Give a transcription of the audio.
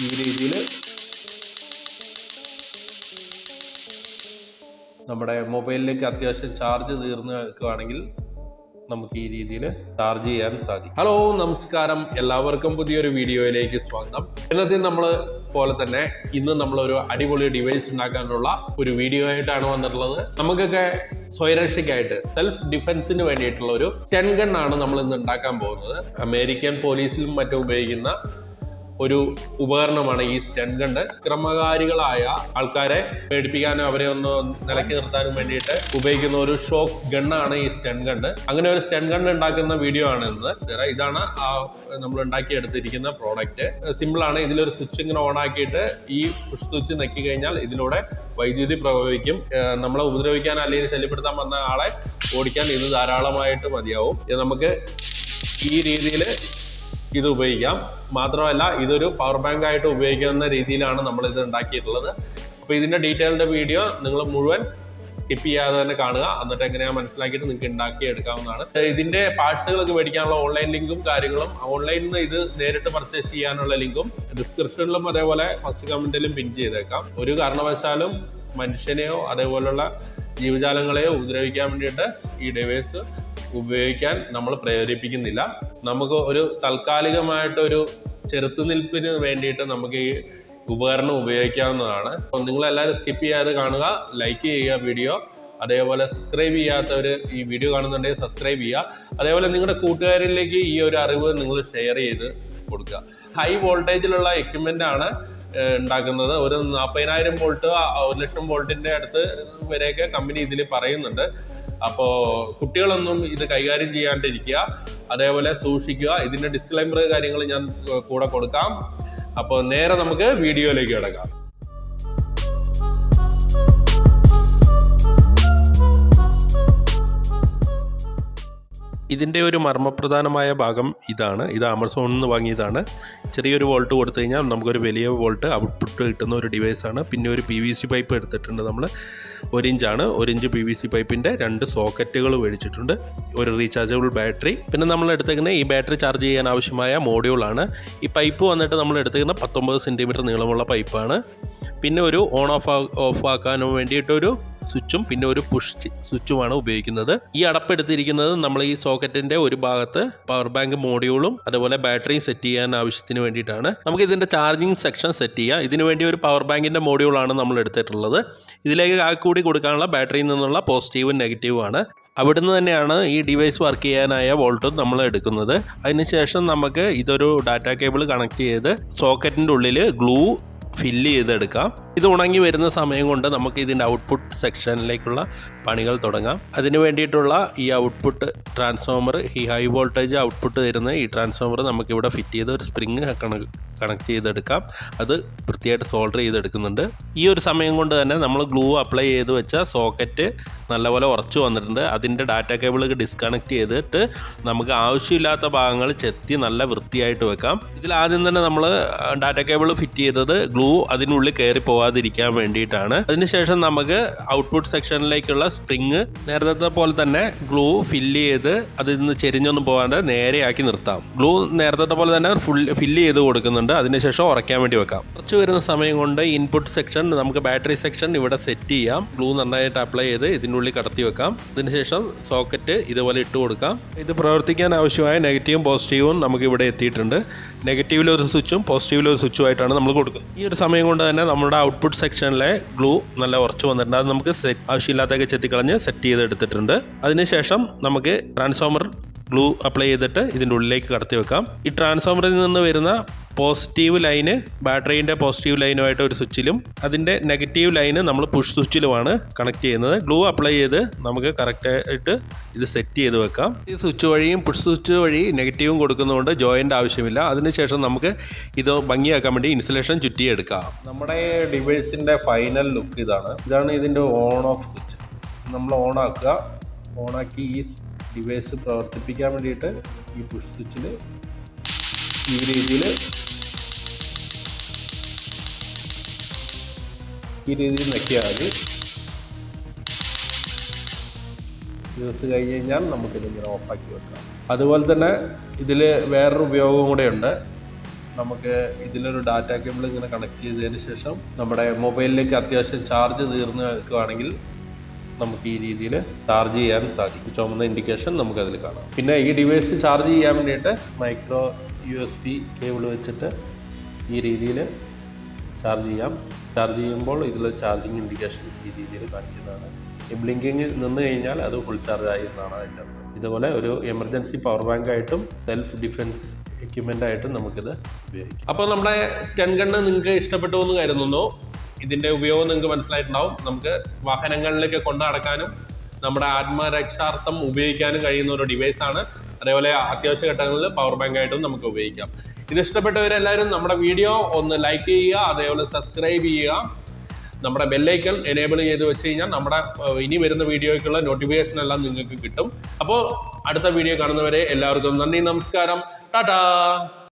ഈ രീതിയിൽ നമ്മുടെ മൊബൈലിലേക്ക് അത്യാവശ്യം ചാർജ് തീർന്നു വെക്കുകയാണെങ്കിൽ നമുക്ക് ഈ രീതിയിൽ ചാർജ് ചെയ്യാൻ സാധിക്കും. ഹലോ നമസ്കാരം. എല്ലാവർക്കും പുതിയൊരു വീഡിയോയിലേക്ക് സ്വാഗതം. ഇന്നത്തെ നമ്മൾ പോലെ തന്നെ ഇന്ന് നമ്മളൊരു അടിപൊളി ഡിവൈസ് ഉണ്ടാക്കാനുള്ള ഒരു വീഡിയോ ആയിട്ടാണ് വന്നിട്ടുള്ളത്. നമുക്കൊക്കെ സ്വയരക്ഷയ്ക്കായിട്ട് സെൽഫ് ഡിഫൻസിന് വേണ്ടിയിട്ടുള്ള ഒരു ടെൻ ഗൺ ആണ് നമ്മൾ ഇന്ന് ഉണ്ടാക്കാൻ പോകുന്നത്. അമേരിക്കൻ പോലീസിലും മറ്റും ഉപയോഗിക്കുന്ന ഒരു ഉപകരണമാണ് ഈ സ്റ്റൺ ഗണ്ട് ക്രമകാരികളായ ആൾക്കാരെ പേടിപ്പിക്കാനും അവരെ ഒന്ന് നിലക്കി നിർത്താനും വേണ്ടിയിട്ട് ഉപയോഗിക്കുന്ന ഒരു ഷോക്ക് ഗണ്ണാണ് ഈ സ്റ്റൺ ഗണ്ട് അങ്ങനെ ഒരു സ്റ്റൺ ഗണ്ണ് ഉണ്ടാക്കുന്ന വീഡിയോ ആണ് ഇന്ന് ഇതാണ് ആ നമ്മൾ ഉണ്ടാക്കിയെടുത്തിരിക്കുന്ന പ്രോഡക്റ്റ്. സിമ്പിൾ ആണ്. ഇതിലൊരു സ്വിച്ച് ഇങ്ങനെ ഓൺ ആക്കിയിട്ട് ഈ സ്വിച്ച് നെക്കി കഴിഞ്ഞാൽ ഇതിലൂടെ വൈദ്യുതി പ്രവഹിക്കും. നമ്മളെ ഉപദ്രവിക്കാൻ അല്ലെങ്കിൽ ശല്യപ്പെടുത്താൻ വന്ന ആളെ ഓടിക്കാൻ ഇത് ധാരാളമായിട്ട് മതിയാവും. ഇത് നമുക്ക് ഈ രീതിയിൽ ഇത് ഉപയോഗിക്കാം. മാത്രമല്ല ഇതൊരു പവർ ബാങ്ക് ആയിട്ട് ഉപയോഗിക്കുന്ന രീതിയിലാണ് നമ്മൾ ഇത് ഉണ്ടാക്കിയിട്ടുള്ളത്. അപ്പോൾ ഇതിന്റെ ഡീറ്റെയിൽഡ് വീഡിയോ നിങ്ങൾ മുഴുവൻ സ്കിപ്പ് ചെയ്യാതെ തന്നെ കാണുക. എന്നിട്ട് എങ്ങനെയാ മനസ്സിലാക്കിയിട്ട് നിങ്ങൾക്ക് ഉണ്ടാക്കി എടുക്കാവുന്നതാണ്. ഇതിന്റെ പാർട്സുകളൊക്കെ മേടിക്കാനുള്ള ഓൺലൈൻ ലിങ്കും കാര്യങ്ങളും ഓൺലൈനിൽ നിന്ന് ഇത് നേരിട്ട് പർച്ചേസ് ചെയ്യാനുള്ള ലിങ്കും ഡിസ്ക്രിപ്ഷനിലും അതേപോലെ ഫസ്റ്റ് കമന്റിലും പിൻ ചെയ്തേക്കാം. ഒരു കാരണവശാലും മനുഷ്യനെയോ അതേപോലുള്ള ജീവജാലങ്ങളെയോ ഉപദ്രവിക്കാൻ വേണ്ടിയിട്ട് ഈ ഡിവൈസ് ഉപയോഗിക്കാൻ നമ്മൾ പ്രേരിപ്പിക്കുന്നില്ല. നമുക്ക് ഒരു താൽക്കാലികമായിട്ടൊരു ചെറുത്തുനിൽപ്പിന് വേണ്ടിയിട്ട് നമുക്ക് ഈ ഉപകരണം ഉപയോഗിക്കാവുന്നതാണ്. അപ്പം നിങ്ങളെല്ലാവരും സ്കിപ്പ് ചെയ്യാതെ കാണുക ലൈക്ക് ചെയ്യുക വീഡിയോ അതേപോലെ സബ്സ്ക്രൈബ് ചെയ്യാത്തവർ ഈ വീഡിയോ കാണുന്നുണ്ടെങ്കിൽ സബ്സ്ക്രൈബ് ചെയ്യുക. അതേപോലെ നിങ്ങളുടെ കൂട്ടുകാരിലേക്ക് ഈ ഒരു അറിവ് നിങ്ങൾ ഷെയർ ചെയ്ത് കൊടുക്കുക. ഹൈ വോൾട്ടേജിലുള്ള എക്യുപ്മെന്റ് ആണ്. ഉണ്ടാക്കുന്നത്. ഒരു നാൽപ്പതിനായിരം വോൾട്ട് ഒരു ലക്ഷം വോൾട്ടിന്റെ അടുത്ത് വരെയൊക്കെ കമ്പനി ഇതിൽ പറയുന്നുണ്ട്. അപ്പോൾ കുട്ടികളൊന്നും ഇത് കൈകാര്യം ചെയ്യാണ്ടിരിക്കുക. അതേപോലെ സൂക്ഷിക്കുക. ഇതിന്റെ ഡിസ്ക്ലൈമർ കാര്യങ്ങൾ ഞാൻ കൂടെ കൊടുക്കാം. അപ്പോൾ നേരെ നമുക്ക് വീഡിയോയിലേക്ക് കിടക്കാം. ഇതിന്റെ ഒരു മർമ്മപ്രധാനമായ ഭാഗം ഇതാണ്. ഇത് ആമസോണിൽ നിന്ന് വാങ്ങിയതാണ്. ചെറിയൊരു വോൾട്ട് കൊടുത്തു കഴിഞ്ഞാൽ നമുക്കൊരു വലിയ വോൾട്ട് ഔട്ട്പുട്ട് കിട്ടുന്ന ഒരു ഡിവൈസാണ് പിന്നെ ഒരു പി വി സി പൈപ്പ് എടുത്തിട്ടുണ്ട് നമ്മൾ ഒരു ഇഞ്ചാണ്. ഒരു ഇഞ്ച് പി വി സി പൈപ്പിന്റെ രണ്ട് സോക്കറ്റുകൾ മേടിച്ചിട്ടുണ്ട്. ഒരു റീചാർജബിൾ ബാറ്ററി പിന്നെ നമ്മൾ എടുത്തേക്കുന്ന ഈ ബാറ്ററി ചാർജ് ചെയ്യാൻ ആവശ്യമായ മോഡ്യൂളാണ് ഈ പൈപ്പ് വന്നിട്ട് നമ്മൾ എടുത്തേക്കുന്ന പത്തൊമ്പത് സെന്റിമീറ്റർ നീളമുള്ള പൈപ്പാണ് പിന്നെ ഒരു ഓൺ ഓഫ് ഓഫ് ആക്കാനും വേണ്ടിയിട്ടൊരു സ്വിച്ചും പിന്നെ ഒരു പുഷ് സ്വിച്ചുമാണ് ഉപയോഗിക്കുന്നത്. ഈ അടപ്പെടുത്തിരിക്കുന്നത് നമ്മൾ ഈ സോക്കറ്റിന്റെ ഒരു ഭാഗത്ത് പവർ ബാങ്ക് മോഡ്യൂളും അതുപോലെ ബാറ്ററിയും സെറ്റ് ചെയ്യാൻ ആവശ്യത്തിന് വേണ്ടിയിട്ടാണ്. നമുക്ക് ഇതിന്റെ ചാർജിങ് സെക്ഷൻ സെറ്റ് ചെയ്യാം. ഇതിനു വേണ്ടി ഒരു പവർ ബാങ്കിന്റെ മോഡ്യൂളാണ് നമ്മൾ എടുത്തിട്ടുള്ളത്. ഇതിലേക്ക് കൂടി കൊടുക്കാനുള്ള ബാറ്ററിയിൽ നിന്നുള്ള പോസിറ്റീവും നെഗറ്റീവും ആണ്. അവിടുന്ന് തന്നെയാണ് ഈ ഡിവൈസ് വർക്ക് ചെയ്യാനായ വോൾട്ടും നമ്മൾ എടുക്കുന്നത്. അതിനുശേഷം നമുക്ക് ഇതൊരു ഡാറ്റ കേബിൾ കണക്ട് ചെയ്ത് സോക്കറ്റിന്റെ ഉള്ളിൽ ഗ്ലൂ ഫില്ല് ചെയ്തെടുക്കാം. ഇത് ഉണങ്ങി വരുന്ന സമയം കൊണ്ട് നമുക്ക് ഇതിന്റെ ഔട്ട്പുട്ട് സെക്ഷനിലേക്കുള്ള പണികൾ തുടങ്ങാം. അതിന് വേണ്ടിയിട്ടുള്ള ഈ ഔട്ട്പുട്ട് ട്രാൻസ്ഫോമർ ഈ ഹൈ വോൾട്ടേജ് ഔട്ട്പുട്ട് തരുന്ന ഈ ട്രാൻസ്ഫോമർ നമുക്കിവിടെ ഫിറ്റ് ചെയ്ത് ഒരു സ്പ്രിങ് കണക്ട് ചെയ്തെടുക്കാം. അത് വൃത്തിയായിട്ട് സോൾഡർ ചെയ്തെടുക്കുന്നുണ്ട്. ഈ ഒരു സമയം കൊണ്ട് തന്നെ നമ്മൾ ഗ്ലൂ അപ്ലൈ ചെയ്ത് വെച്ച സോക്കറ്റ് നല്ലപോലെ ഉറച്ചു വന്നിട്ടുണ്ട്. അതിന്റെ ഡാറ്റ കേബിളൊക്കെ ഡിസ്കണക്ട് ചെയ്തിട്ട് നമുക്ക് ആവശ്യമില്ലാത്ത ഭാഗങ്ങൾ ചെത്തി നല്ല വൃത്തിയായിട്ട് വെക്കാം. ഇതിൽ ആദ്യം തന്നെ നമ്മൾ ഡാറ്റ കേബിൾ ഫിറ്റ് ചെയ്തത് ഗ്ലൂ അതിനുള്ളിൽ കയറി പോകാതിരിക്കാൻ വേണ്ടിയിട്ടാണ്. അതിനുശേഷം നമുക്ക് ഔട്ട്പുട്ട് സെക്ഷനിലേക്കുള്ള സ്പ്രിങ് നേരത്തെ പോലെ തന്നെ ഗ്ലൂ ഫില്ല് ചെയ്ത് അതിൽ നിന്ന് ചെരിഞ്ഞൊന്നും പോകാണ്ട് നേരെയാക്കി നിർത്താം. ഗ്ലൂ നേരത്തെ പോലെ തന്നെ ഫുൾ ഫില്ല് ചെയ്ത് കൊടുക്കുന്നുണ്ട്. അതിനുശേഷം ഉറയ്ക്കാൻ വേണ്ടി വെക്കാം. കുറച്ച് വരുന്ന സമയം കൊണ്ട് ഇൻപുട്ട് സെക്ഷൻ നമുക്ക് ബാറ്ററി സെക്ഷൻ ഇവിടെ സെറ്റ് ചെയ്യാം. ഗ്ലൂ നന്നായിട്ട് അപ്ലൈ ചെയ്ത് ഇതിനുള്ളിൽ കടത്തി വെക്കാം. അതിനുശേഷം സോക്കറ്റ് ഇതുപോലെ ഇട്ട് കൊടുക്കാം. ഇത് പ്രവർത്തിക്കാൻ ആവശ്യമായ നെഗറ്റീവും പോസിറ്റീവും നമുക്ക് ഇവിടെ എത്തിയിട്ടുണ്ട്. നെഗറ്റീവിലൊരു സ്വിച്ചും പോസിറ്റീവിലൊരു സ്വിച്ചും ആയിട്ടാണ് നമ്മൾ കൊടുക്കുന്നത്. ഈ ഒരു സമയം കൊണ്ട് തന്നെ നമ്മുടെ ഔട്ട്പുട്ട് സെക്ഷനിലെ ഗ്ലൂ നല്ല ഉറച്ചു വന്നിട്ടുണ്ട്. അത് നമുക്ക് ആവശ്യമില്ലാത്തൊക്കെ ചെത്തിക്കളഞ്ഞ് സെറ്റ് ചെയ്തെടുത്തിട്ടുണ്ട്. അതിനുശേഷം നമുക്ക് ട്രാൻസ്ഫോമർ ഗ്ലൂ അപ്ലൈ ചെയ്തിട്ട് ഇതിന്റെ ഉള്ളിലേക്ക് കടത്തി വെക്കാം. ഈ ട്രാൻസ്ഫോമറിൽ നിന്ന് വരുന്ന പോസിറ്റീവ് ലൈന് ബാറ്ററീന്റെ പോസിറ്റീവ് ലൈനുമായിട്ട് ഒരു സ്വിച്ചിലും അതിന്റെ നെഗറ്റീവ് ലൈന് നമ്മൾ പുഷ് സ്വിച്ചിലുമാണ് കണക്ട് ചെയ്യുന്നത്. ഗ്ലൂ അപ്ലൈ ചെയ്ത് നമുക്ക് കറക്റ്റായിട്ട് ഇത് സെറ്റ് ചെയ്ത് വെക്കാം. ഈ സ്വിച്ച് വഴിയും പുഷ് സ്വിച്ച് വഴി നെഗറ്റീവും കൊടുക്കുന്നതുകൊണ്ട് ജോയിന്റ് ആവശ്യമില്ല. അതിനുശേഷം നമുക്ക് ഇത് ഭംഗിയാക്കാൻ വേണ്ടി ഇൻസുലേഷൻ ചുറ്റിയെടുക്കാം നമ്മുടെ ഡിവൈസിന്റെ ഫൈനൽ ലുക്ക് ഇതാണ്. ഇതാണ് ഇതിന്റെ ഓൺ ഓഫ് സ്വിച്ച് നമ്മൾ ഓൺ ആക്കുക. ഓണാക്കി ഈ ഡിവൈസ് പ്രവർത്തിപ്പിക്കാൻ വേണ്ടിയിട്ട് ഈ പുഷ് സ്വിച്ചിൽ ഈ രീതിയിൽ ഈ രീതിയിൽ നക്കിയാൽ മതി. ദിവസം കഴിഞ്ഞ് കഴിഞ്ഞാൽ നമുക്കിതിങ്ങനെ ഓഫാക്കി വെക്കാം. അതുപോലെ തന്നെ ഇതിൽ വേറൊരു ഉപയോഗവും കൂടെ ഉണ്ട്. നമുക്ക് ഇതിലൊരു ഡാറ്റ കേബിൾ ഇങ്ങനെ കണക്ട് ചെയ്തതിന് ശേഷം നമ്മുടെ മൊബൈലിലേക്ക് അത്യാവശ്യം ചാർജ് തീർന്ന് വെക്കുകയാണെങ്കിൽ നമുക്ക് ഈ രീതിയിൽ ചാർജ് ചെയ്യാൻ സാധിക്കും. ചുമന്ന ഇൻഡിക്കേഷൻ നമുക്കതിൽ കാണാം. പിന്നെ ഈ ഡിവൈസ് ചാർജ് ചെയ്യാൻ വേണ്ടിയിട്ട് micro U S B cable വെച്ചിട്ട് ഈ രീതിയിൽ ചാർജ് ചെയ്യാം. ചാർജ് ചെയ്യുമ്പോൾ ഇതിൽ ചാർജിങ് ഇൻഡിക്കേഷൻ ഈ രീതിയിൽ കാണിക്കുന്നതാണ്. ബ്ലിങ്കിങ് നിന്ന് കഴിഞ്ഞാൽ അത് ഫുൾ ചാർജ് ആയി എന്നാണ് അതിന്റെ അർത്ഥം. ഇതുപോലെ ഒരു എമർജൻസി പവർ ബാങ്ക് ആയിട്ടും സെൽഫ് ഡിഫെൻസ് എക്യുപ്മെന്റ് ആയിട്ടും നമുക്കിത് ഉപയോഗിക്കാം. അപ്പോൾ നമ്മുടെ സ്റ്റൺ ഗണ്ണ് നിങ്ങൾക്ക് ഇഷ്ടപ്പെട്ടു എന്ന് കരുതുന്നു. ഇതിന്റെ ഉപയോഗം നിങ്ങൾക്ക് മനസ്സിലായിട്ടുണ്ടാവും. നമുക്ക് വാഹനങ്ങളിലേക്ക് കൊണ്ടു നടക്കാനും നമ്മുടെ ആത്മരക്ഷാർത്ഥം ഉപയോഗിക്കാനും കഴിയുന്ന ഒരു ഡിവൈസ് ആണ്. അതേപോലെ അത്യാവശ്യ ഘട്ടങ്ങളിൽ പവർ ബാങ്ക് ആയിട്ടും നമുക്ക് ഉപയോഗിക്കാം. ഇത് ഇഷ്ടപ്പെട്ടവരെല്ലാവരും നമ്മുടെ വീഡിയോ ഒന്ന് ലൈക്ക് ചെയ്യുക അതേപോലെ സബ്സ്ക്രൈബ് ചെയ്യുക. നമ്മുടെ ബെല്ലൈക്കൺ എനേബിൾ ചെയ്ത് വെച്ച് കഴിഞ്ഞാൽ നമ്മുടെ ഇനി വരുന്ന വീഡിയോയ്ക്കുള്ള നോട്ടിഫിക്കേഷൻ എല്ലാം നിങ്ങൾക്ക് കിട്ടും. അപ്പോൾ അടുത്ത വീഡിയോ കാണുന്നവരെ എല്ലാവർക്കും നന്ദി നമസ്കാരം. ടാറ്റാ!